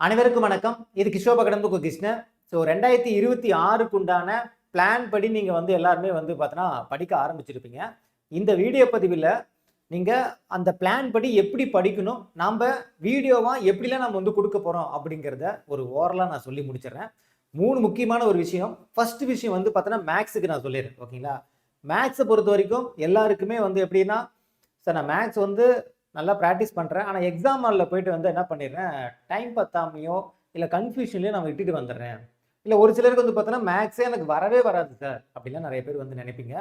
அனைவருக்கும் வணக்கம். இது கிஷோபகடந்து கிருஷ்ணன் ஸோ ரெண்டாயிரத்தி இருபத்தி ஆறுக்கு உண்டான பிளான் படி நீங்கள் வந்து எல்லாருமே வந்து பார்த்தோன்னா படிக்க ஆரம்பிச்சிருப்பீங்க. இந்த வீடியோ பதிவில் நீங்கள் அந்த பிளான் படி எப்படி படிக்கணும் நாம் வீடியோவாக எப்படிலாம் நம்ம வந்து கொடுக்க போகிறோம் அப்படிங்கிறத ஒரு ஓரலாக நான் சொல்லி முடிச்சிடுறேன். மூணு முக்கியமான ஒரு விஷயம். ஃபர்ஸ்ட் விஷயம் வந்து பார்த்தோன்னா மேக்ஸுக்கு நான் சொல்லிடுறேன் ஓகேங்களா மேக்ஸை பொறுத்த வரைக்கும் எல்லாருக்குமே வந்து எப்படின்னா சார் நான் மேக்ஸ் வந்து நல்லா ப்ராக்டிஸ் பண்ணுறேன் ஆனால் எக்ஸாம் ஹாலில் போயிட்டு வந்து என்ன பண்ணிடுறேன்? டைம் பத்தாமையோ இல்லை கன்ஃபியூஷன்லையோ நான் விட்டுட்டு வந்துடுறேன். இல்லை ஒரு சிலருக்கு வந்து பார்த்தோன்னா மேக்ஸே எனக்கு வரவே வராது சார் அப்படிலாம் நிறைய பேர் வந்து நினைப்பீங்க.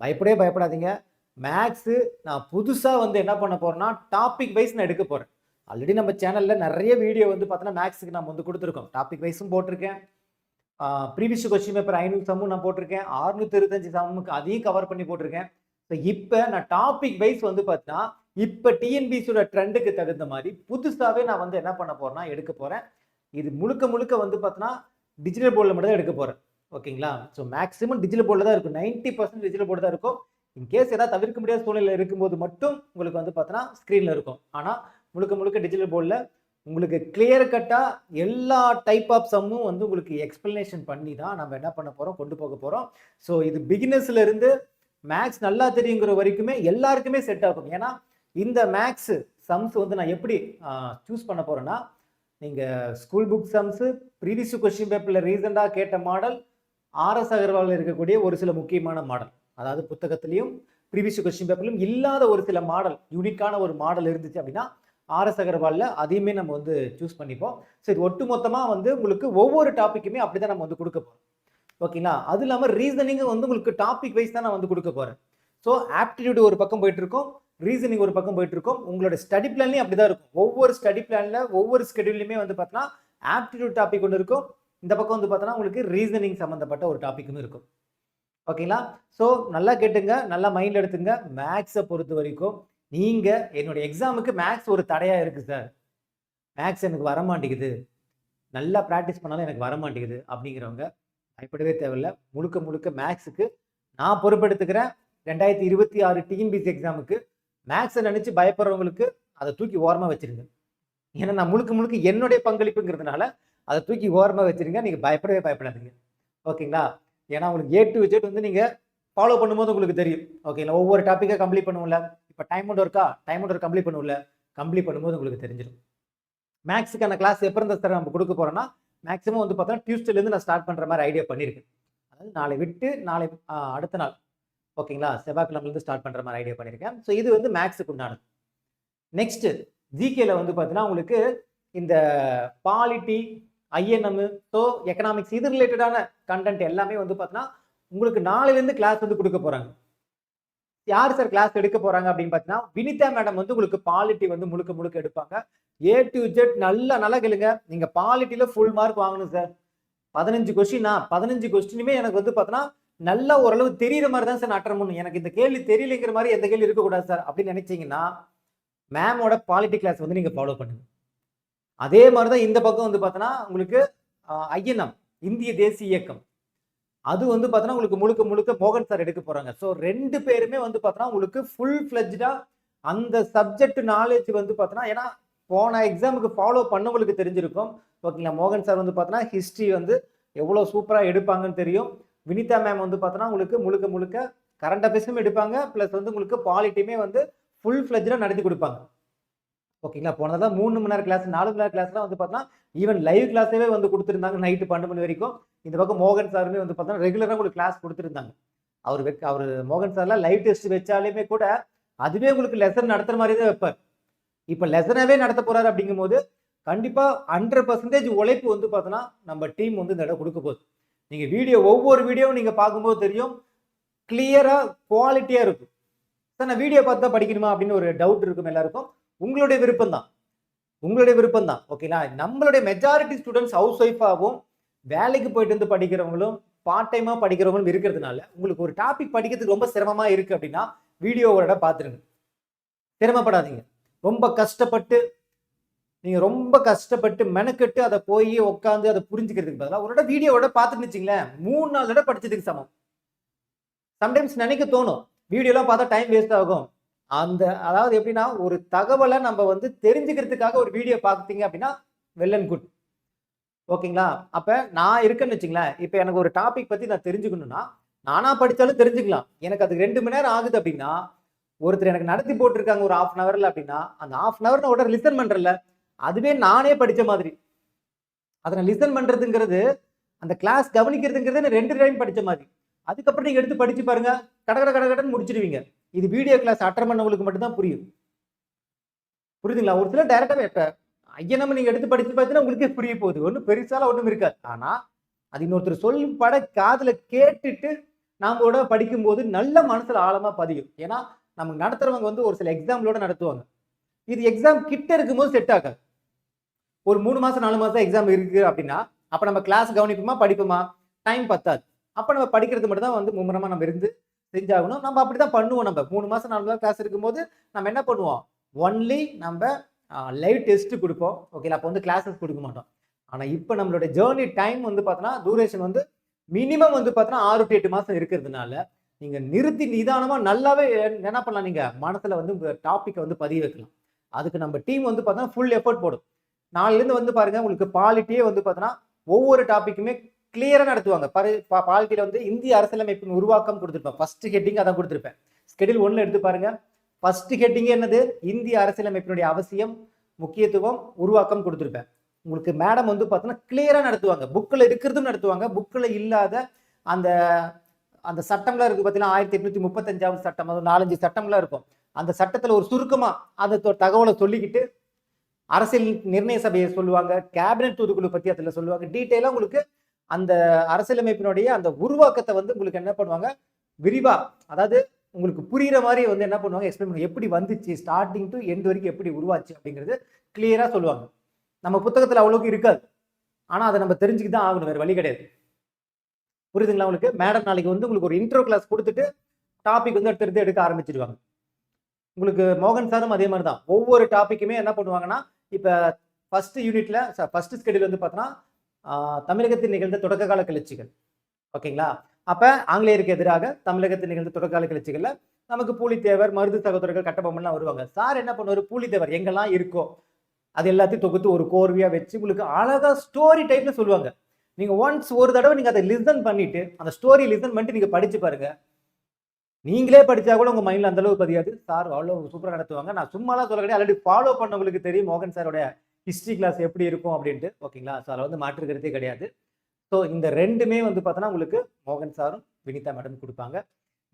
பயப்படவே பயப்படாதீங்க. மேக்ஸு நான் புதுசாக வந்து என்ன பண்ண போகிறேன்னா டாபிக் வைஸ் நான் எடுக்க போகிறேன் ஆல்ரெடி நம்ம சேனலில் நிறைய வீடியோ வந்து பார்த்தோன்னா மேக்ஸுக்கு நம்ம வந்து கொடுத்துருக்கோம். டாபிக் வைஸும் போட்டிருக்கேன். ப்ரீவியஸ் கொஸ்டின் பேப்பர் ஐநூறு சம்மும் நான் போட்டிருக்கேன். அறுநூத்தி இருபத்தஞ்சு சம்முக்கு அதையும் கவர் பண்ணி போட்டிருக்கேன். ஸோ இப்போ நான் டாபிக் வைஸ் வந்து பார்த்தீங்கன்னா இப்போ டிஎன்பிசியோட ட்ரெண்டுக்கு தகுந்த மாதிரி புதுசாகவே நான் வந்து என்ன பண்ண போறேன்னா எடுக்க போகிறேன் இது முழுக்க முழுக்க வந்து பார்த்தீங்கன்னா டிஜிட்டல் போர்டில் மட்டும் தான் எடுக்க போகிறேன் ஓகேங்களா? ஸோ மேக்ஸிமம் டிஜிட்டல் போர்டில் தான் இருக்கும். நைன்ட்டி பர்சன்ட் டிஜிட்டல் போர்டு தான் இருக்கும். இன்கேஸ் ஏதாவது தவிர்க்க முடியாத சூழ்நிலை இருக்கும்போது மட்டும் உங்களுக்கு வந்து பார்த்தீங்கன்னா ஸ்க்ரீனில் இருக்கும். ஆனால் முழுக்க முழுக்க டிஜிட்டல் போர்டில் உங்களுக்கு கிளியர் கட்டாக எல்லா டைப் ஆஃப் சம்மும் வந்து உங்களுக்கு எக்ஸ்பிளனேஷன் பண்ணி தான் நம்ம என்ன பண்ண போகிறோம் கொண்டு போக போகிறோம் ஸோ இது பிகினர்ஸ்லேருந்து மேக்ஸ் நல்லா தெரியுங்கிற வரைக்குமே எல்லாருக்குமே செட் ஆகும். ஏன்னா இந்த மேக்ஸு சம்ஸ் வந்து நான் எப்படி சூஸ் பண்ண போகிறேன்னா நீங்கள் ஸ்கூல் புக் சம்ஸு ப்ரீவியஸ் கொஸ்டின் பேப்பரில் ரீசெண்டாக கேட்ட மாடல் ஆர்எஸ் அகர்வாலில் இருக்கக்கூடிய ஒரு சில முக்கியமான மாடல் அதாவது புத்தகத்திலையும் ப்ரீவியஸ் கொஸ்டின் பேப்பர்லையும் இல்லாத ஒரு சில மாடல் யூனிக்கான ஒரு மாடல் இருந்துச்சு அப்படின்னா ஆர்எஸ் அகர்வாலில் அதையுமே நம்ம வந்து சூஸ் பண்ணிப்போம். சரி ஒட்டு மொத்தமாக வந்து உங்களுக்கு ஒவ்வொரு டாப்பிக்குமே அப்படி தான் நம்ம வந்து கொடுக்க போகிறோம் ஓகேங்களா அது இல்லாமல் ரீசனிங்கும் வந்து உங்களுக்கு டாபிக் வைஸ் தான் நான் வந்து கொடுக்க போகிறேன் ஸோ ஆப்டிடியூடு ஒரு பக்கம் போயிட்டு ரீசனிங் ஒரு பக்கம் போயிட்டு இருக்கும் உங்களோட ஸ்டடி பிளான்லையும் அப்படி தான் இருக்கும். ஒவ்வொரு ஸ்டடி பிளானில் ஒவ்வொரு ஸ்கெடியூல்லையுமே வந்து பார்த்தோன்னா ஆப்டிடியூட் டாபிக் ஒன்று இருக்கும். இந்த பக்கம் வந்து பார்த்தோன்னா உங்களுக்கு ரீசனிங் சம்மந்தப்பட்ட ஒரு டாப்பிக்கும் இருக்கும். ஓகேங்களா ஸோ நல்லா கேட்டுங்க நல்லா மைண்டில் எடுத்துங்க. மேக்ஸை பொறுத்த வரைக்கும் நீங்கள் என்னுடைய எக்ஸாமுக்கு மேக்ஸ் ஒரு தடையாக இருக்குது சார் மேக்ஸ் எனக்கு வர மாட்டேங்குது. நல்லா ப்ராக்டிஸ் பண்ணாலும் எனக்கு வர மாட்டேங்குது அப்படிங்கிறவங்க பயப்படவே தேவையில்ல. முழுக்க முழுக்க மேக்ஸுக்கு நான் பொறுப்பெடுத்துக்கிறேன். ரெண்டாயிரத்தி இருபத்தி ஆறு டிஎன்பிசி எக்ஸாமுக்கு மேக்ஸை நினச்சி பயப்படுறவங்களுக்கு அதை தூக்கி ஓரமாக வச்சிருங்க. ஏன்னா நான் முழுக்க முழுக்க என்னுடைய பங்களிப்புங்கிறதுனால அதை தூக்கி ஓரமாக வச்சிருங்க. நீங்கள் பயப்படவே பயப்படாதீங்க. ஓகேங்களா? ஏன்னா உங்களுக்கு ஏ டு விஜெட் வந்து நீங்கள் ஃபாலோ பண்ணும்போது உங்களுக்கு தெரியும். ஓகேங்களா? ஒவ்வொரு டாப்பிக்காக கம்ப்ளீட் பண்ணுவோம்ல. இப்போ டைம் ஒன்று இருக்கா? டைம் ஒன்று கம்ப்ளீட் பண்ணுவோம்ல. கம்ப்ளீட் பண்ணும்போது உங்களுக்கு தெரிஞ்சிடும் மேக்ஸுக்கான கிளாஸ் எப்போ இருந்த சார் நம்ம கொடுக்க போகிறோன்னா மேக்ஸிமம் வந்து பார்த்தோன்னா டியூஸ்டேலேருந்து நான் ஸ்டார்ட் பண்ணுற மாதிரி ஐடியா பண்ணியிருக்கேன் அதாவது நாளை விட்டு நாளை அடுத்த நாள். ஓகேங்களா? செவ்வாய்க்கிழமைலேருந்து ஸ்டார்ட் பண்ணுற மாதிரி ஐடியா பண்ணியிருக்கேன் ஸோ இது வந்து மேக்ஸுக்கு உண்டானது. நெக்ஸ்ட்டு ஜிகேல வந்து பார்த்தீங்கன்னா உங்களுக்கு இந்த பாலிட்டி ஐஎன்எம் ஸோ எக்கனாமிக்ஸ் இது ரிலேட்டடான கண்டென்ட் எல்லாமே வந்து பார்த்தீங்கன்னா உங்களுக்கு நாளையிலேருந்து கிளாஸ் வந்து கொடுக்க போகிறாங்க யார் சார் கிளாஸ் எடுக்க போகிறாங்க அப்படின்னு பார்த்தீங்கன்னா வினிதா மேடம் வந்து உங்களுக்கு பாலிட்டி வந்து முழுக்க முழுக்க எடுப்பாங்க. ஏ டு ஜெட் நல்லா நல்லா கேளுங்க. நீங்கள் பாலிட்டியில் ஃபுல் மார்க் வாங்கணும் சார் பதினஞ்சு கொஸ்டினா பதினஞ்சு கொஸ்டினுமே எனக்கு வந்து பார்த்தோன்னா நல்லா ஓரளவு தெரியுற மாதிரி தான் சார் நான் அட்டன் பண்ணணும் எனக்கு இந்த கேள்வி தெரியலைங்கிற மாதிரி எந்த கேள்வி இருக்கக்கூடாது சார். அப்படின்னு நினைச்சீங்கன்னா மேமோட பாலிட்டி கிளாஸ் வந்து நீங்க ஃபாலோ பண்ணுங்க. அதே மாதிரி தான் இந்த பக்கம் வந்து பார்த்தோன்னா உங்களுக்கு ஐஎன்எம் இந்திய தேசிய இயக்கம். அது வந்து பார்த்தோன்னா உங்களுக்கு முழுக்க முழுக்க மோகன் சார் எடுக்க போறாங்க. ஸோ ரெண்டு பேருமே வந்து பார்த்தோன்னா உங்களுக்கு ஃபுல் ஃபிளஜ்டா அந்த சப்ஜெக்ட் நாலேஜ் வந்து பார்த்தோன்னா ஏன்னா போன எக்ஸாமுக்கு ஃபாலோ பண்ணவங்களுக்கு தெரிஞ்சிருக்கும். ஓகேங்களா? மோகன் சார் வந்து பார்த்தோன்னா ஹிஸ்ட்ரி வந்து எவ்வளோ சூப்பராக எடுப்பாங்கன்னு தெரியும். வினிதா மேம் வந்து பார்த்தோன்னா உங்களுக்கு முழுக்க முழுக்க கரண்ட் அஃபேர்ஸும் எடுப்பாங்க. ப்ளஸ் வந்து உங்களுக்கு பாலிட்டியுமே வந்து ஃபுல் ஃப்ளெஜ்டாக நடத்தி கொடுப்பாங்க. ஓகேங்களா போனதான் மூணு மணி நேரம் கிளாஸ் நாலு மணி நேரம் கிளாஸ்லாம் வந்து பார்த்தா ஈவன் லைவ் கிளாஸே வந்து கொடுத்துருந்தாங்க நைட்டு பன்னெண்டு மணி வரைக்கும். இந்த பக்கம் மோகன் சாருமே வந்து பார்த்தா ரெகுலராக உங்களுக்கு கிளாஸ் கொடுத்துருந்தாங்க. அவர் வெக் அவர் மோகன் சார்லாம் லைவ் டெஸ்ட் வச்சாலுமே கூட அதுவே உங்களுக்கு லெசன் நடத்துகிற மாதிரி தான் வைப்பார். இப்போ லெசனாகவே நடத்த போகிறாரு அப்படிங்கும்போது கண்டிப்பாக ஹண்ட்ரட் பர்சன்டேஜ் உழைப்பு வந்து பார்த்தோன்னா நம்ம டீம் வந்து இந்த இடம் கொடுக்க போகுது. நீங்கள் வீடியோ ஒவ்வொரு வீடியோவும் நீங்கள் பார்க்கும்போது தெரியும். கிளியராக குவாலிட்டியாக இருக்கும். சார் நான் வீடியோ பார்த்து தான் படிக்கணுமா அப்படின்னு ஒரு டவுட் இருக்கும் எல்லாருக்கும். உங்களுடைய விருப்பம் தான் உங்களுடைய விருப்பம் தான் ஓகேங்களா நம்மளுடைய மெஜாரிட்டி ஸ்டூடெண்ட்ஸ் ஹவுஸ் ஒய்ஃபாகவும் வேலைக்கு போயிட்டு வந்து படிக்கிறவங்களும் பார்ட் டைமாக படிக்கிறவங்களும் இருக்கிறதுனால உங்களுக்கு ஒரு டாபிக் படிக்கிறதுக்கு ரொம்ப சிரமமாக இருக்குது அப்படின்னா வீடியோவோட பார்த்துருங்க. சிரமப்படாதீங்க. ரொம்ப கஷ்டப்பட்டு நீங்க ரொம்ப கஷ்டப்பட்டு மெனக்கெட்டு அதை போய் உட்காந்து அதை புரிஞ்சுக்கிறதுக்கு பதிலாக ஒரு தடவை வீடியோவோட பார்த்துட்டு வச்சுங்களேன் மூணு நாலு தடவை படிச்சதுக்கு சமம். சம்டைம்ஸ் நினைக்க தோணும் வீடியோலாம் பார்த்தா டைம் வேஸ்ட் ஆகும். அந்த அதாவது எப்படின்னா ஒரு தகவலை நம்ம வந்து தெரிஞ்சுக்கிறதுக்காக ஒரு வீடியோ பார்த்தீங்க அப்படின்னா வெல் அண்ட் குட் ஓகேங்களா? அப்போ நான் இருக்கேன்னு வச்சுங்களேன் இப்போ எனக்கு ஒரு டாபிக் பற்றி நான் தெரிஞ்சுக்கணும்னா நானா படித்தாலும் தெரிஞ்சுக்கலாம். எனக்கு அதுக்கு ரெண்டு மணி நேரம் ஆகுது அப்படின்னா ஒருத்தர் எனக்கு நடத்தி போட்டிருக்காங்க ஒரு ஆஃப் அன் ஹவர்ல அப்படின்னா அந்த ஆஃப் அன் ஹவர் நான் உடனே லிசன் பண்றேன்ல. அதுவே நானே படித்த மாதிரி. அதை நான் லிசன் பண்ணுறதுங்கிறது அந்த கிளாஸ் கவனிக்கிறதுங்கிறது நான் ரெண்டு டைம் படித்த மாதிரி. அதுக்கப்புறம் நீங்கள் எடுத்து படித்து பாருங்க. கடகட கடகடன்னு முடிச்சிடுவீங்க. இது வீடியோ கிளாஸ் அட்டன் பண்ணவங்களுக்கு மட்டும்தான் புரியும். புரியுதுங்களா? ஒரு சில டேரக்டாக ஐயன் ஐயனம்ம நீங்கள் எடுத்து படிச்சு பார்த்தீங்கன்னா உங்களுக்கே புரிய போகுது. ஒன்றும் பெருசால ஒன்றும் இருக்காது. ஆனால் அது இன்னொருத்தர் சொல்லும் பட காதில் கேட்டுட்டு கூட படிக்கும்போது நல்ல மனசில் ஆழமாக பதியும். ஏன்னா நமக்கு நடத்துகிறவங்க வந்து ஒரு சில எக்ஸாம்களோட நடத்துவாங்க. இது எக்ஸாம் கிட்ட இருக்கும்போது செட் ஆகாது. ஒரு மூணு மாசம் நாலு மாசம் எக்ஸாம் இருக்கு அப்படின்னா அப்ப நம்ம கிளாஸ் கவனிப்போமா படிப்போமா? டைம் பத்தாது. அப்ப நம்ம படிக்கிறது மட்டும் தான் வந்து மும்முரமா நம்ம இருந்து செஞ்சாகணும். நம்ம அப்படிதான் பண்ணுவோம் நம்ம. மூணு மாசம் நாலு மாசம் கிளாஸ் இருக்கும்போது நம்ம என்ன பண்ணுவோம்? ஒன்லி நம்ம லைவ் டெஸ்ட் கொடுப்போம். ஓகே அப்போ வந்து கிளாஸஸ் கொடுக்க மாட்டோம். ஆனால் இப்போ நம்மளோட ஜேர்னி டைம் வந்து பார்த்தோன்னா டூரேஷன் வந்து மினிமம் வந்து பார்த்தோன்னா ஆறு டு எட்டு மாதம் இருக்கிறதுனால நீங்கள் நிறுத்தி நிதானமாக நல்லாவே என்ன பண்ணலாம் நீங்கள் மனசில் வந்து உங்கள் டாப்பிக்கை வந்து பதிய வைக்கலாம். அதுக்கு நம்ம டீம் வந்து பார்த்தோன்னா ஃபுல் எஃபர்ட் போடும். நாலுலேருந்து வந்து பாருங்கள் உங்களுக்கு பாலிட்டியே வந்து பார்த்தோன்னா ஒவ்வொரு டாப்பிக்குமே கிளியராக நடத்துவாங்க. பரு பாலிட்டியில் வந்து இந்திய அரசியலமைப்பின் உருவாக்கம் கொடுத்துருப்பேன். ஃபர்ஸ்ட் ஹெட்டிங் அதான் கொடுத்துருப்பேன். ஸ்கெடியூல் ஒன்று எடுத்து பாருங்கள் ஃபர்ஸ்ட் ஹெட்டிங்கே என்னது? இந்திய அரசியலமைப்பினுடைய அவசியம் முக்கியத்துவம் உருவாக்கம் கொடுத்துருப்பேன். உங்களுக்கு மேடம் வந்து பார்த்தோன்னா கிளியராக நடத்துவாங்க. புக்கில் இருக்கிறதும் நடத்துவாங்க. புக்கில் இல்லாத அந்த அந்த சட்டம்லாம் இருக்குது பார்த்தீங்கன்னா ஆயிரத்தி எட்நூற்றி முப்பத்தஞ்சாவது சட்டம். அது நாலஞ்சு சட்டம்லாம் இருக்கும். அந்த சட்டத்தில் ஒரு சுருக்கமாக அந்த தொ- தகவலை சொல்லிக்கிட்டு அரசியல் நிர்ணய சபையை சொல்லுவாங்க கேபினட் தூதுக்குழு பற்றி அதில் சொல்லுவாங்க. டீட்டெயிலாக உங்களுக்கு அந்த அரசியலமைப்பினுடைய அந்த உருவாக்கத்தை வந்து உங்களுக்கு என்ன பண்ணுவாங்க? விரிவா அதாவது உங்களுக்கு புரியுற மாதிரி வந்து என்ன பண்ணுவாங்க? எக்ஸ்பிளைன் பண்ணுவாங்க. எப்படி வந்துச்சு? ஸ்டார்டிங் டு எண்ட் வரைக்கும் எப்படி உருவாச்சு அப்படிங்கிறது கிளியராக சொல்லுவாங்க. நம்ம புத்தகத்தில் அவ்வளோக்கு இருக்காது. ஆனால் அதை நம்ம தெரிஞ்சுக்கு தான் ஆகணும். வேறு வழி கிடையாது. புரியுதுங்களா உங்களுக்கு? மேடம் நாளைக்கு வந்து உங்களுக்கு ஒரு இன்ட்ரோ கிளாஸ் கொடுத்துட்டு டாபிக் வந்து எடுத்து எடுத்து எடுக்க ஆரம்பிச்சிடுவாங்க உங்களுக்கு மோகன் சாரும் அதே மாதிரி தான் ஒவ்வொரு டாப்பிக்குமே என்ன பண்ணுவாங்கன்னா இப்போ ஃபர்ஸ்ட் யூனிட்ல ஃபர்ஸ்ட் ஸ்கெடியூல் வந்து பார்த்தோன்னா தமிழகத்தில் நிகழ்ந்த தொடக்க கால கிளர்ச்சிகள். ஓகேங்களா? அப்போ ஆங்கிலேயருக்கு எதிராக தமிழகத்தில் நிகழ்ந்த தொடக்கால கிளர்ச்சிகளில் நமக்கு பூலித்தேவர் மருது சகோதரர்கள் கட்டபொம்மன்லாம் வருவாங்க. சார் என்ன பண்ணுவார்? பூலித்தேவர் எங்கெல்லாம் இருக்கோ அது எல்லாத்தையும் தொகுத்து ஒரு கோர்வையாக வச்சு உங்களுக்கு அழகாக ஸ்டோரி டைப்ல சொல்லுவாங்க. நீங்கள் ஒன்ஸ் ஒரு தடவை நீங்கள் அதை லிசன் பண்ணிட்டு அந்த ஸ்டோரி லிசன் பண்ணிட்டு நீங்கள் படிச்சு பாருங்கள் நீங்களே படித்தா கூட உங்கள் மைண்டில் அந்தளவுக்கு பதியாது. சார் அவ்வளோ சூப்பராக நடத்துவாங்க. நான் சும்மாலாம் சொல்ல கிடையாது ஆல்ரெடி ஃபாலோ பண்ணவங்களுக்கு தெரியும் மோகன் சாரோட ஹிஸ்ட்ரி கிளாஸ் எப்படி இருக்கும் அப்படின்ட்டு. ஓகேங்களா ஸோ அதில் வந்து மாற்றுக்கிறதே கிடையாது. ஸோ இந்த ரெண்டுமே வந்து பார்த்தோன்னா உங்களுக்கு மோகன் சாரும் வினிதா மேடம் கொடுப்பாங்க.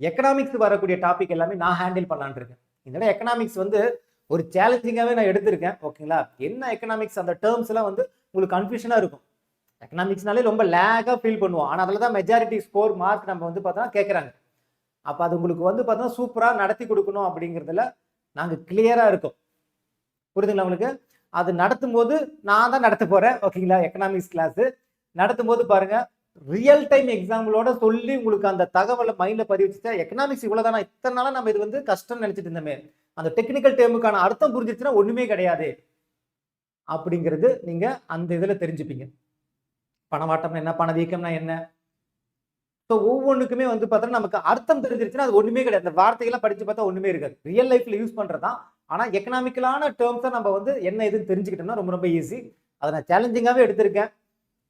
எக்கனாமிக்ஸ் வரக்கூடிய டாபிக் எல்லாமே நான் ஹேண்டில் பண்ணலான்னு இருக்கேன். இந்த எக்கனாமிக்ஸ் வந்து ஒரு சேலஞ்சிங்காகவே நான் எடுத்திருக்கேன். ஓகேங்களா என்ன எக்கனாமிக்ஸ் அந்த டேர்ம்ஸ் எல்லாம் வந்து உங்களுக்கு கன்ஃபியூஷனாக இருக்கும். எக்கனாமிக்ஸ்னாலே ரொம்ப லேகாக ஃபீல் பண்ணுவோம். ஆனால் அதில் தான் மெஜாரிட்டி ஸ்கோர் மார்க் நம்ம வந்து பார்த்தோன்னா கேட்குறாங்க அப்போ அது உங்களுக்கு வந்து பார்த்தோன்னா சூப்பராக நடத்தி கொடுக்கணும் அப்படிங்கிறதுல நாங்கள் கிளியராக இருக்கோம். புரியுதுங்களா உங்களுக்கு? அது நடத்தும் போது நான் தான் நடத்த போகிறேன் ஓகேங்களா எக்கனாமிக்ஸ் கிளாஸு நடத்தும் போது பாருங்க ரியல் டைம் எக்ஸாம்பிளோட சொல்லி உங்களுக்கு அந்த தகவலை மைண்டில் பதிவு வச்சுட்டா எக்கனாமிக்ஸ் இவ்வளோதானா இத்தனை நாளாக நம்ம இது வந்து கஷ்டம் நினச்சிட்டு இருந்தோமே. அந்த டெக்னிக்கல் டேமுக்கான அர்த்தம் புரிஞ்சிச்சுன்னா ஒன்றுமே கிடையாது. அப்படிங்கிறது நீங்கள் அந்த இதில் தெரிஞ்சுப்பீங்க. பணவாட்டம்னா என்ன? பணவீக்கம்னா என்ன? ஸோ ஒவ்வொன்றுக்குமே வந்து பார்த்தோன்னா நமக்கு அர்த்தம் தெரிஞ்சிருச்சுன்னா அது ஒன்றுமே கிடையாது. அந்த வார்த்தைகள்லாம் படித்து பார்த்தா ஒன்றுமே இருக்காது. ரியல் லைஃப்பில் யூஸ் பண்ணுறது தான் ஆனால் எக்கனாமிக்கலான டேர்ம்ஸை நம்ம வந்து என்ன எதுன்னு தெரிஞ்சுக்கிட்டோம்னா ரொம்ப ரொம்ப ஈஸி அதை நான் சேலஞ்சிங்காகவே எடுத்திருக்கேன்.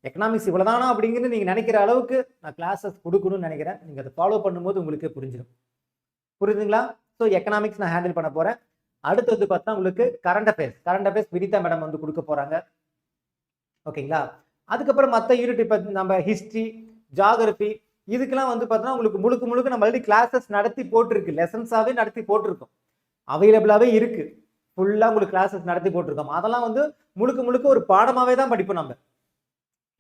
எக்கனாமிக்ஸ் இவ்வளோதானா அப்படிங்கிறது நீங்கள் நினைக்கிற அளவுக்கு நான் கிளாஸஸ் கொடுக்கணும்னு நினைக்கிறேன். நீங்கள் அதை ஃபாலோ பண்ணும்போது உங்களுக்கு புரிஞ்சிடும் புரியுதுங்களா ஸோ எக்கனாமிக்ஸ் நான் ஹேண்டில் பண்ண போகிறேன் அடுத்து வந்து பார்த்தா உங்களுக்கு current affairs current affairs Vinitha madam வந்து கொடுக்க போகிறாங்க ஓகேங்களா அதுக்கப்புறம் மற்ற யூனிட் இப்போ நம்ம ஹிஸ்ட்ரி ஜாகிரபி இதுக்கெல்லாம் வந்து பார்த்தோன்னா உங்களுக்கு முழுக்க முழுக்க நம்ம ஆல்ரெடி கிளாஸஸ் நடத்தி போட்டிருக்கு. லெசன்ஸாகவே நடத்தி போட்டிருக்கோம். அவைலபிளாகவே இருக்கு. ஃபுல்லாக உங்களுக்கு கிளாஸஸ் நடத்தி போட்டிருக்கோம். அதெல்லாம் வந்து முழுக்க முழுக்க ஒரு பாடமாகவே தான் படிப்போம் நம்ம.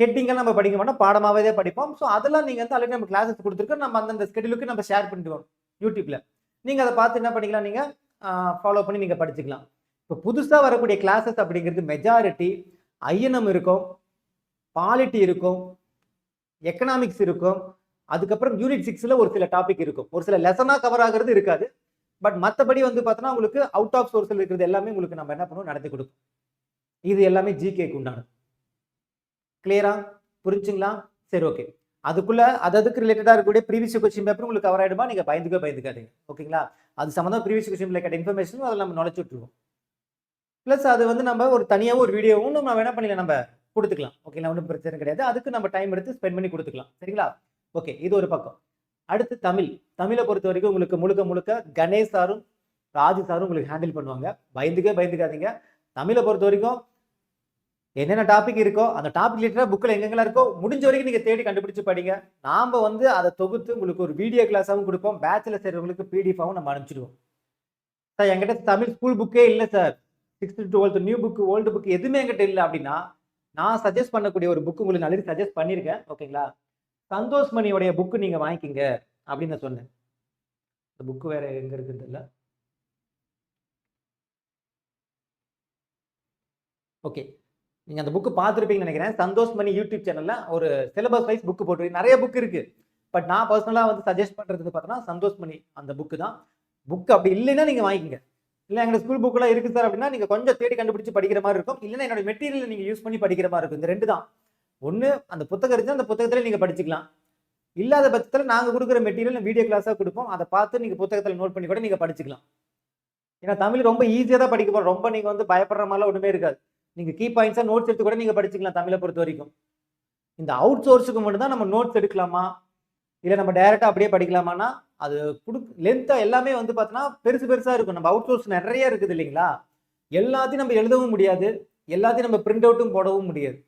ஹெட்டிங்கெல்லாம் நம்ம படிக்க மாட்டோம். பாடமாகவே தான் படிப்போம். ஸோ அதெல்லாம் நீங்கள் வந்து ஆல்ரெடி நம்ம கிளாஸஸ் கொடுத்துருக்கோம். நம்ம அந்தந்த ஸ்கெடியூலுக்கு நம்ம ஷேர் பண்ணிடுவோம் யூடியூப்பில் நீங்கள் அதை பார்த்து என்ன பண்ணிக்கலாம் நீங்கள் ஃபாலோ பண்ணி நீங்கள் படிச்சுக்கலாம். இப்போ புதுசாக வரக்கூடிய கிளாஸஸ் அப்படிங்கிறது மெஜாரிட்டி ஐஎன்எம் இருக்கும். பாலிட்டி இருக்கும். எக்கனாமிக்ஸ் இருக்கும். அதுக்கப்புறம் யூனிட் சிக்ஸில் ஒரு சில டாபிக் இருக்கும். ஒரு சில லெசனாக கவர் ஆகிறது இருக்காது. பட் மற்றபடி வந்து பார்த்தோன்னா உங்களுக்கு அவுட் ஆஃப் சோர்ஸில் இருக்கிறது எல்லாமே உங்களுக்கு நம்ம என்ன பண்ணுவோம்? நடத்தி கொடுக்கும் இது எல்லாமே ஜிகேக்கு உண்டானது. கிளியரா புரிஞ்சுங்களா? சரி ஓகே அதுக்குள்ள அது அதுக்கு ரிலேட்டடாக இருக்கக்கூடிய ப்ரீவியஸ் கொஸ்டின் பேப்பர் உங்களுக்கு கவர் ஆகிடுமா நீங்கள் பயந்துக்கோ பயந்துக்காதீங்க. ஓகேங்களா அது சம்மந்தம் ப்ரீவியஸ் கொஸ்டின் கேட்ட இன்ஃபர்மேஷனும் அதில் நம்ம நுழைச்சு விட்டுருவோம். ப்ளஸ் அது வந்து நம்ம ஒரு தனியாகவும் ஒரு வீடியோவும் நம்ம என்ன பண்ணிக்கலாம் நம்ம கொடுத்துக்கலாம். ஓகேங்களா ஒன்றும் பிரச்சனை கிடையாது. அதுக்கு நம்ம டைம் எடுத்து ஸ்பெண்ட் பண்ணி கொடுத்துக்கலாம். சரிங்களா? ஓகே இது ஒரு பக்கம். அடுத்து தமிழ். தமிழை பொறுத்த வரைக்கும் உங்களுக்கு முழுக்க முழுக்க கணேஷ் சாரும் ராஜு சாரும் உங்களுக்கு ஹேண்டில் பண்ணுவாங்க. பயந்துக்கே பயந்துக்காதீங்க. தமிழை பொறுத்த வரைக்கும் என்னென்ன டாபிக் இருக்கோ அந்த டாபிக் ரிலேட்டடாக புக்கில் எங்கெங்கெல்லாம் இருக்கோ முடிஞ்ச வரைக்கும் நீங்கள் தேடி கண்டுபிடிச்சு படிங்க. நாம் வந்து அதை தொகுத்து உங்களுக்கு ஒரு வீடியோ கிளாஸாகவும் கொடுப்போம். பேச்சில் செய்கிறவங்களுக்கு பிடிஎஃபாகவும் நம்ம அனுப்பிச்சிடுவோம். சார் என்கிட்ட தமிழ் ஸ்கூல் புக்கே இல்லை sir. Sixth twelfth new book old book எதுவுமே என்கிட்ட இல்லை அப்படின்னா நான் சஜஸ்ட் பண்ணக்கூடிய ஒரு புக்கு உங்களுக்கு நல்லது சஜஸ்ட் பண்ணியிருக்கேன். ஓகேங்களா சந்தோஷ் மணியோடைய புக்கு நீங்கள் வாங்கிக்கிங்க அப்படின்னு நான் சொன்னேன். இந்த புக்கு வேற எங்கே இருக்குது இல்லை ஓகே நீங்கள் அந்த புக்கு பார்த்துருப்பீங்கன்னு நினைக்கிறேன். சந்தோஷ் மணி யூடியூப் சேனலில் ஒரு சிலபஸ் வைஸ் புக்கு போட்டு நிறைய புக் இருக்குது பட் நான் பர்சனலாக வந்து சஜஸ்ட் பண்ணுறது பார்த்தோன்னா சந்தோஷ் மணி அந்த புக்கு தான். புக் அப்படி இல்லைன்னா நீங்கள் வாங்கிக்கங்க. இல்லை எங்கள் ஸ்கூல் புக்கெல்லாம் இருக்குது சார் அப்படின்னா நீங்கள் கொஞ்சம் தேடி கண்டுபிடிச்சு படிக்கிற மாதிரி இருக்கும். இல்லைன்னா என்னோட மெட்டீரியல் நீங்கள் யூஸ் பண்ணி படிக்கிற மாதிரி இருக்கும். இந்த ரெண்டு தான். ஒன்று அந்த புத்தகம் இருந்தால் அந்த புத்தகத்தில் நீங்கள் படிச்சுக்கலாம். இல்லாத பட்சத்தில் நாங்கள் கொடுக்குற மெட்டீரியல் வீடியோ கிளாஸாக கொடுப்போம். அதை பார்த்து நீங்கள் புத்தகத்தில் நோட் பண்ணி கூட நீங்கள் படிச்சுக்கலாம். ஏன்னா தமிழ் ரொம்ப ஈஸியாக தான் படிக்க போகிறோம் ரொம்ப நீங்கள் வந்து பயப்படுற மாதிரிலாம் ஒன்றுமே இருக்காது. நீங்கள் கீ பாயிண்ட்ஸாக நோட்ஸ் எடுத்து கூட நீங்கள் படிச்சுக்கலாம் தமிழை பொறுத்த வரைக்கும். இந்த அவுட் சோர்ஸுக்கு மட்டும்தான் நம்ம நோட்ஸ் எடுக்கலாமா? இல்லை நம்ம டைரெக்டாக அப்படியே படிக்கலாமான்னா அது குடு லென்த்தாக எல்லாமே வந்து பார்த்தோன்னா பெருசு பெருசாக இருக்கும். நம்ம அவுட் சோர்ஸ் நிறைய இருக்குது இல்லைங்களா? எல்லாத்தையும் நம்ம எழுதவும் முடியாது. எல்லாத்தையும் நம்ம பிரிண்ட் அவுட்டும் போடவும் முடியாது.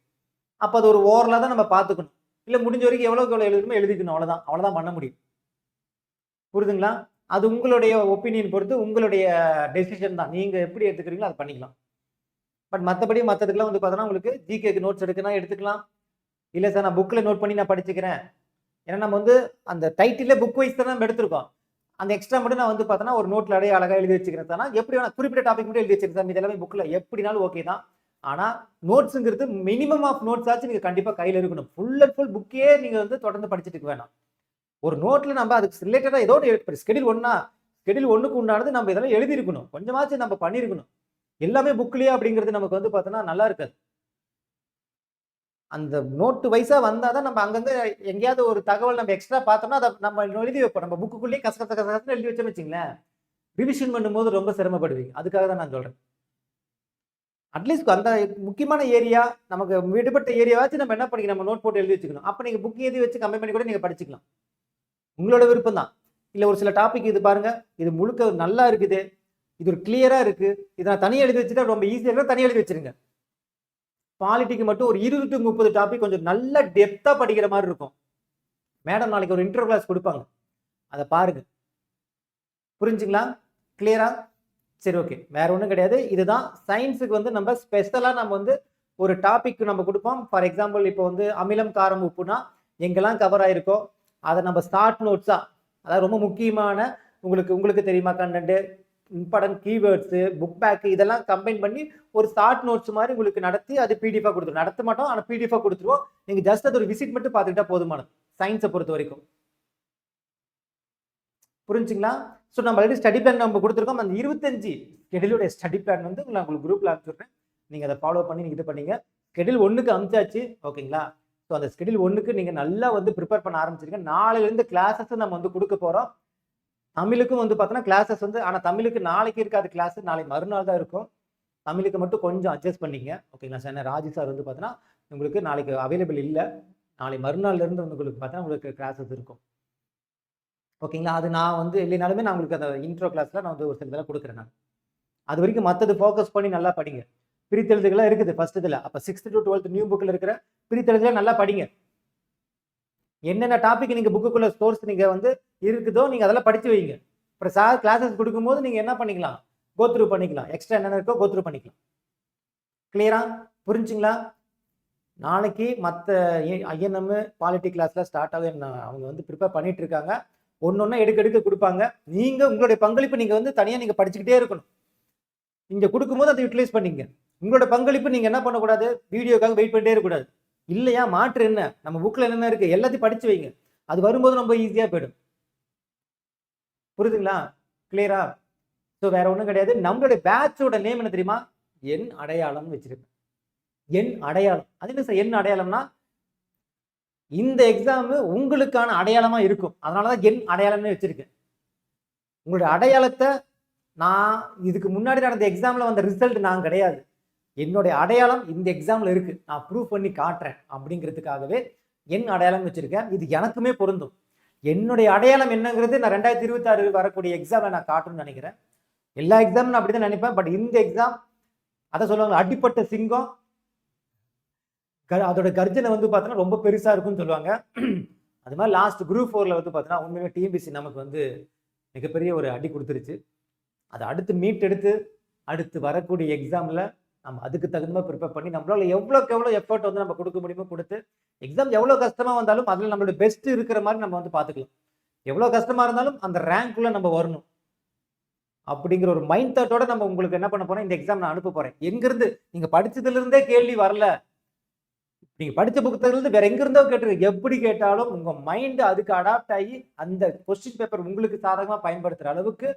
அப்போ அது ஒரு ஓவரில் தான் நம்ம பார்த்துக்கணும் இல்லை முடிஞ்ச வரைக்கும் எவ்வளோக்கு எவ்வளோ எழுதணுமோ எழுதிக்கணும். அவ்வளோதான் அவ்வளோதான் பண்ண முடியும். புரிதுங்களா? அது உங்களுடைய ஒப்பீனியன் பொறுத்து உங்களுடைய டெசிஷன் தான். நீங்கள் எப்படி எடுத்துக்கிறீங்களோ அதை பண்ணிக்கலாம். பட் மற்றபடி மற்றதுக்கெல்லாம் வந்து பார்த்தோன்னா உங்களுக்கு ஜிகேக்கு நோட்ஸ் எடுக்கணும் எடுத்துக்கலாம். இல்லை சார் நான் புக்கில் நோட் பண்ணி நான் படிச்சுக்கிறேன். ஏன்னா நம்ம வந்து அந்த டைட்டிலே புக் வைஸ் தான் நம்ம எடுத்திருக்கோம். அந்த எக்ஸ்ட்ரா மட்டும் நான் வந்து பார்த்தோன்னா ஒரு நோட்டில் அடைய அழகாக எழுதி வச்சுக்கிறேன். சார் எப்படி வேணா குறிப்பிட்ட டாபிக் மட்டும் எழுதி வச்சிருக்கேன் சார் இது எல்லாமே புக்கில் எப்படினாலும் ஓகே தான். ஆனால் நோட்ஸுங்கிறது மினிமம் ஆஃப் நோட்ஸ் ஆச்சு நீங்கள் கண்டிப்பாக கையில் இருக்கணும். ஃபுல் அண்ட் ஃபுல் புக்கே நீங்கள் வந்து தொடர்ந்து படிச்சுட்டு வேணாம். ஒரு நோட்டில் நம்ம அதுக்கு ரிலேட்டடாக ஏதோ ஒரு ஸ்கெடியூல் ஒன்றா ஸ்கெடியூல் ஒன்றுக்கு உண்டானது நம்ம இதெல்லாம் எழுதியிருக்கணும் கொஞ்சமாச்சும் நம்ம பண்ணியிருக்கணும் எல்லாமே புக்லேயே அப்படிங்கிறது நமக்கு வந்து பார்த்தோன்னா நல்லா இருக்காது. அந்த நோட்டு வைஸாக வந்தால் தான் நம்ம அங்கங்கே எங்கேயாவது ஒரு தகவல் நம்ம எக்ஸ்ட்ரா பார்த்தோம்னா அதை நம்ம எழுதி வைப்போம். நம்ம புக்குள்ளேயே கச கச கசன்னு எழுதி வச்சோம்னு வச்சிங்களேன். ரிவிஷன் பண்ணும்போது ரொம்ப சிரமப்படுவீங்க. அதுக்காக தான் நான் சொல்கிறேன் அட்லீஸ்ட் அந்த முக்கியமான ஏரியா நமக்கு விடுபட்ட ஏரியாவாச்சும் நம்ம என்ன பண்ணிக்கணும்? நம்ம நோட் போட்டு எழுதி வச்சுக்கணும். அப்போ நீங்கள் புக் எழுதி வச்சு கம்மி பண்ணி கூட நீங்கள் படிச்சுக்கலாம். உங்களோட விருப்பம் தான். இல்லை ஒரு சில டாபிக் இது பாருங்க. இது முழுக்க நல்லா இருக்குது. இது ஒரு கிளியராக இருக்கு. இதை நான் தனியாக எழுதி வச்சுட்டா ரொம்ப ஈஸியாக இருக்கா தனியாக எழுதி வச்சிருங்க. பாலிட்டிக்கு மட்டும் ஒரு இருபது டு முப்பது டாபிக் கொஞ்சம் நல்ல டெப்த்தாக படிக்கிற மாதிரி இருக்கும். மேடம் நாளைக்கு ஒரு இன்டர்வியூ கிளாஸ் கொடுப்பாங்க. அதை பாருங்க. புரிஞ்சுங்களா? கிளியரா சரி ஓகே வேற ஒன்றும் கிடையாது. இதுதான் சயின்ஸுக்கு வந்து நம்ம ஸ்பெஷலாக நம்ம வந்து ஒரு டாபிக் நம்ம கொடுப்போம். ஃபார் எக்ஸாம்பிள் இப்போ வந்து அமிலம் காரம் உப்புனா எங்கெல்லாம் கவர் ஆயிருக்கோ அதை நம்ம ஸ்டார்ட் நோட்ஸாக அதாவது ரொம்ப முக்கியமான உங்களுக்கு உங்களுக்கு தெரியுமா content important keywords book back இதெல்லாம் கம்பைன் பண்ணி ஒரு ஷார்ட் நோட்ஸ் மாதிரி உங்களுக்கு நடத்தி அது பிடிஎஃபாக கொடுத்துருவோம் நடத்த மாட்டோம் ஆனால் பிடிஎஃபாக கொடுத்துருவோம். நீங்கள் ஜஸ்ட் அது ஒரு விசிட் மட்டும் பார்த்துக்கிட்டா போதுமானது சயின்ஸை பொறுத்த வரைக்கும் புரிஞ்சுங்களா? ஸோ நம்ம ஆல்ரெடி ஸ்டடி பிளான் நம்ம கொடுத்துருக்கோம். அந்த இருபத்தஞ்சு கெடிலுடைய ஸ்டடி பிளான் வந்து நான் உங்களுக்கு குரூப்பில் அனுப்பிச்சுடுறேன். நீங்கள் அதை ஃபாலோ பண்ணி நீங்கள் இது பண்ணீங்க. ஸ்கெடியூல் ஒன்றுக்கு அனுப்பிச்சாச்சு ஓகேங்களா? ஸோ அந்த ஸ்கெடியூல் ஒன்றுக்கு நீங்கள் நல்லா வந்து ப்ரிப்பேர் பண்ண ஆரம்பிச்சிருங்க. நாளையிலேருந்து கிளாஸஸ் நம்ம வந்து கொடுக்க போகிறோம் தமிழுக்கும் வந்து பார்த்தோன்னா கிளாஸஸ் வந்து ஆனால் தமிழுக்கு நாளைக்கு இருக்காது கிளாஸ் நாளைக்கு மறுநாள் தான் இருக்கும். தமிழுக்கு மட்டும் கொஞ்சம் அட்ஜஸ்ட் பண்ணிங்க. ஓகேங்களா? சார் ராஜி சார் வந்து பார்த்தோன்னா உங்களுக்கு நாளைக்கு அவைலபிள் இல்லை. நாளை மறுநாள்லேருந்து வந்து உங்களுக்கு பார்த்தா உங்களுக்கு கிளாஸஸ் இருக்கும். ஓகேங்களா? அது நான் வந்து இல்லைனாலுமே நான் உங்களுக்கு அந்த இன்ட்ரோ கிளாஸில் நான் வந்து ஒரு சில இதெல்லாம் கொடுக்குறேன் நான். அது வரைக்கும் மற்றது ஃபோக்கஸ் பண்ணி நல்லா படிங்க. பிரித்தெழுதுகளாக இருக்குது ஃபர்ஸ்ட் இதில். அப்போ சிக்ஸ்த் டு டுவெல்த் நியூ புக்கில் இருக்கிற பிரித்தெழுதுகளை நல்லா படிங்க. என்னென்ன டாபிக் நீங்கள் புக்குக்குள்ள ஸ்டோர்ஸ் நீங்கள் வந்து இருக்குதோ நீங்கள் அதெல்லாம் படித்து வைங்க. அப்புறம் சார் கிளாஸஸ் கொடுக்கும்போது நீங்கள் என்ன பண்ணிக்கலாம்? கோத்ரூ பண்ணிக்கலாம். எக்ஸ்ட்ரா என்னென்ன இருக்கோ கோத்ரூ பண்ணிக்கலாம். கிளியரா புரிஞ்சுங்களா? நாளைக்கு மற்ற ஐஎன்எம் பாலிட்டி கிளாஸ்லாம் ஸ்டார்ட் ஆகும் அவங்க வந்து ப்ரிப்பேர் பண்ணிகிட்ருக்காங்க இருக்காங்க. ஒன்று ஒன்றா எடுக்க எடுக்க கொடுப்பாங்க. நீங்கள் உங்களுடைய பங்களிப்பு நீங்கள் வந்து தனியாக நீங்கள் படிச்சுக்கிட்டே இருக்கணும். நீங்கள் கொடுக்கும்போது அதை யூட்டிலைஸ் பண்ணிங்க உங்களோட பங்களிப்பு நீங்கள் என்ன பண்ணக்கூடாது? வீடியோக்காக வெயிட் பண்ணிட்டே இருக்கக்கூடாது. இல்லையா? மாற்று என்ன? நம்ம புக்கில் என்னென்ன இருக்குது எல்லாத்தையும் படித்து வைங்க. அது வரும்போது ரொம்ப ஈஸியாக போயிடும். புரியுதுங்களா? கிளியரா ஸோ வேற ஒன்றும் கிடையாது. நம்மளுடைய பேட்சோட நேம் என்ன தெரியுமா? என் அடையாளம்னு வச்சிருப்பேன். என் அடையாளம். அது என்ன சார் என் அடையாளம்னா இந்த எக்ஸாம் உங்களுக்கான அடையாளமாக இருக்கும். அதனாலதான் என் அடையாளம்னு வச்சுருக்கேன். உங்களுடைய அடையாளத்தை நான் இதுக்கு முன்னாடி நடந்த எக்ஸாமில் வந்த ரிசல்ட் நான் கிடையாது. என்னுடைய அடையாளம் இந்த எக்ஸாமில் இருக்குது நான் ப்ரூவ் பண்ணி காட்டுறேன் அப்படிங்கிறதுக்காகவே என் அடையாளம் வச்சுருக்கேன். இது எனக்குமே பொருந்தும். என்னுடைய அடையாளம் என்னங்கிறது நான் ரெண்டாயிரத்தி இருபத்தாறு வரக்கூடிய எக்ஸாமில் நான் காட்டணும்னு நினைக்கிறேன். எல்லா எக்ஸாமும் நான் அப்படி தான் நினைப்பேன். பட் இந்த எக்ஸாம் அதை சொல்லுவாங்க அடிப்பட்ட சிங்கம் அதோட கர்ஜனை வந்து பார்த்தோன்னா ரொம்ப பெருசாக இருக்கும்னு சொல்லுவாங்க. அது மாதிரி லாஸ்ட் குரூப் ஃபோரில் வந்து பார்த்தோன்னா உண்மையிலே டிஎம்பிசி நமக்கு வந்து மிகப்பெரிய ஒரு அடி கொடுத்துருச்சு. அதை அடுத்து மீட் எடுத்து அடுத்து வரக்கூடிய எக்ஸாமில் நம்ம அதுக்கு தகுந்த மாதிரி ப்ரிப்பேர் பண்ணி நம்மளால் எவ்வளோக்கு எவ்வளோ எஃபர்ட் வந்து நம்ம கொடுக்க முடியுமோ கொடுத்து எக்ஸாம் எவ்வளோ கஷ்டமாக வந்தாலும் அதில் நம்மளோட பெஸ்ட் இருக்கிற மாதிரி நம்ம வந்து பார்த்துக்கலாம் எவ்வளோ கஷ்டமாக இருந்தாலும் அந்த ரேங்க்குள்ளே நம்ம வரணும். அப்படிங்கிற ஒரு மைண்ட் தாட்டோட நம்ம உங்களுக்கு என்ன பண்ண போகிறோம் இந்த எக்ஸாம் நான் அனுப்ப போகிறேன் எங்கிருந்து? நீங்கள் படித்ததுலேருந்தே கேள்வி வரல. நீங்க படித்த புத்தகத்துல இருந்து வேற எங்க இருந்தோ கேட்டு எப்படி கேட்டாலும் உங்க மைண்ட் அதுக்கு அடாப்ட் ஆகி அந்த கொஸ்டின் பேப்பர் உங்களுக்கு சாதகமா பயன்படுத்துற அளவுக்கு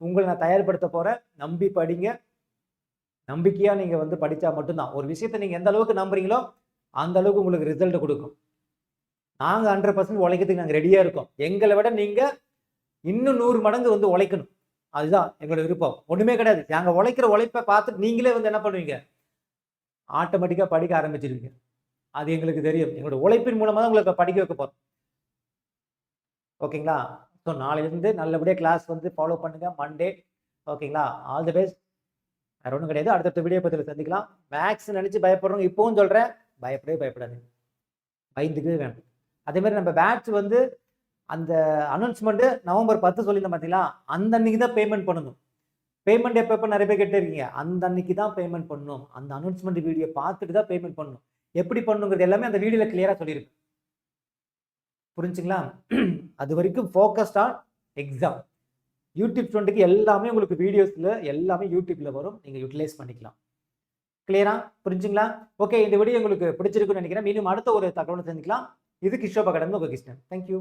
உங்களை நான் தயார்படுத்த போறேன். நம்பி படிங்க. நம்பிக்கையா நீங்க வந்து படிச்சா மட்டும்தான். ஒரு விஷயத்தை நீங்க எந்த அளவுக்கு நம்புறீங்களோ அந்த அளவுக்கு உங்களுக்கு ரிசல்ட் கொடுக்கும். நாங்க ஹண்ட்ரட் பர்சன்ட் உழைக்கிறதுக்கு நாங்க ரெடியா இருக்கோம். எங்களை விட நீங்க இன்னும் நூறு மடங்கு வந்து உழைக்கணும். அதுதான் எங்களோட விருப்பம். ஒண்ணுமே கிடையாது. நாங்க உழைக்கிற உழைப்பை பார்த்துட்டு நீங்களே வந்து என்ன பண்ணுவீங்க? ஆட்டோமேட்டிக்கா படிக்க ஆரம்பிச்சிருவீங்க. அது எங்களுக்கு தெரியும். எங்களோட உழைப்பின் மூலமாக தான் உங்களுக்கு படிக்க வைக்க போகிறோம் ஓகேங்களா? ஸோ நாளையிலேருந்து நல்லபடியாக கிளாஸ் வந்து ஃபாலோ பண்ணுங்க. மண்டே ஓகேங்களா? ஆல் தி பெஸ்ட் வேறு ஒன்றும் கிடையாது. அடுத்தடுத்த வீடியோ பற்றியில் சந்திக்கலாம். மேக்ஸ் நினச்சி பயப்படுறவங்க இப்போவும் சொல்கிறேன் பயப்படவே பயப்படாதீங்க. பயந்துக்கவே வேணும் அதே மாதிரி நம்ம பேட்ச் வந்து அந்த அனௌன்ஸ்மெண்ட்டு நவம்பர் பத்து சொல்லியிருந்தேன் பார்த்தீங்களா அந்த அன்னைக்கு தான் பேமெண்ட் பண்ணணும். பேமெண்ட் எப்போ எப்போ நிறைய பேர் கேட்டிருக்கீங்க. அந்த அன்னைக்கு தான் பேமெண்ட் பண்ணணும். அந்த அனௌன்ஸ்மெண்ட் வீடியோ பார்த்துட்டு தான் பேமெண்ட் பண்ணணும். எப்படி பண்ணுங்கிறது எல்லாமே அந்த வீடியோவில் கிளியராக சொல்லியிருப்பேன். புரிஞ்சுங்களா? அது வரைக்கும் ஃபோக்கஸ்ட் ஆன் எக்ஸாம் யூடியூப் ஸ்டூடெண்ட்டுக்கு எல்லாமே உங்களுக்கு வீடியோஸில் எல்லாமே யூடியூப்பில் வரும். நீங்கள் யூட்டிலைஸ் பண்ணிக்கலாம். கிளியரா புரிஞ்சுங்களா? ஓகே இந்த வீடியோ உங்களுக்கு பிடிச்சிருக்குன்னு நினைக்கிறேன். மீண்டும் அடுத்த ஒரு தகவலை தெரிஞ்சுக்கலாம் இது கிஷோப் அகாடமி உங்கள் கிருஷ்ணன். தேங்க்யூ